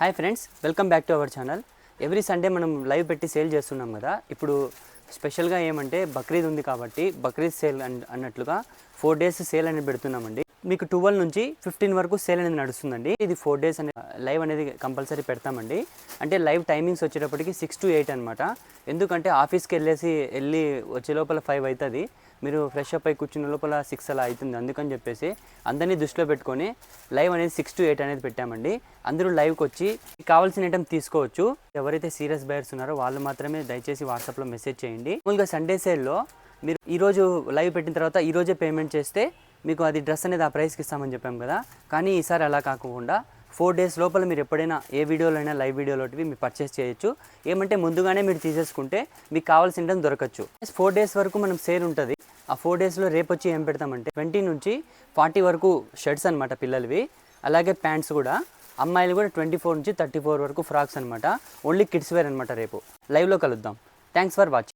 Hi friends welcome back to our channel. Every Sunday మనం live పెట్టి sale చేస్తున్నాం కదా. ఇప్పుడు స్పెషల్గా ఏమంటే బక్రీద్ ఉంది కాబట్టి బక్రీద్ సేల్ అన్- అన్నట్లుగా ఫోర్ డేస్ సేల్ అనేది పెడుతున్నామండి. మీకు ట్వెల్వ్ నుంచి ఫిఫ్టీన్ వరకు సేల్ అనేది నడుస్తుందండి. ఇది ఫోర్ డేస్ అనే లైవ్ అనేది కంపల్సరీ పెడతామండి. అంటే లైవ్ టైమింగ్స్ వచ్చేటప్పటికి సిక్స్ టు ఎయిట్ అనమాట ఎందుకంటే ఆఫీస్కి వెళ్ళేసి వెళ్ళి వచ్చే లోపల ఫైవ్ అవుతుంది మీరు ఫ్రెష్ అప్ అయి కూర్చున్న లోపల సిక్స్ అలా అవుతుంది అందుకని చెప్పేసి అందరినీ దృష్టిలో పెట్టుకొని లైవ్ అనేది సిక్స్ టు ఎయిట్ అనేది పెట్టామండి. అందరూ లైవ్కి వచ్చి కావాల్సిన ఐటమ్ తీసుకోవచ్చు. ఎవరైతే సీరియస్ బయర్స్ ఉన్నారో వాళ్ళు మాత్రమే దయచేసి వాట్సాప్లో మెసేజ్ చేయండి. మామూలుగా సండే సేల్లో మీరు ఈరోజు లైవ్ పెట్టిన తర్వాత ఈరోజే పేమెంట్ చేస్తే మీకు అది డ్రెస్ అనేది ఆ ప్రైస్కి ఇస్తామని చెప్పాం కదా. కానీ ఈసారి అలా కాకుండా ఫోర్ డేస్ లోపల మీరు ఎప్పుడైనా ఏ వీడియోలో అయినా లైవ్ వీడియోలోటివి మీరు పర్చేస్ చేయొచ్చు. ఏమంటే ముందుగానే మీరు తీసేసుకుంటే మీకు కావాల్సిన దొరకచ్చు. ఫోర్ డేస్ వరకు మనం సేల్ ఉంటుంది. ఆ ఫోర్ డేస్లో రేపు వచ్చి ఏం పెడతామంటే ట్వంటీ నుంచి ఫార్టీ వరకు షర్ట్స్ అనమాట పిల్లలవి. అలాగే ప్యాంట్స్ కూడా. అమ్మాయిలు కూడా ట్వంటీ ఫోర్ నుంచి థర్టీ ఫోర్ వరకు ఫ్రాక్స్ అనమాట ఓన్లీ కిడ్స్ వేర్ అనమాట రేపు. లైవ్లో కలుద్దాం. Thanks for watching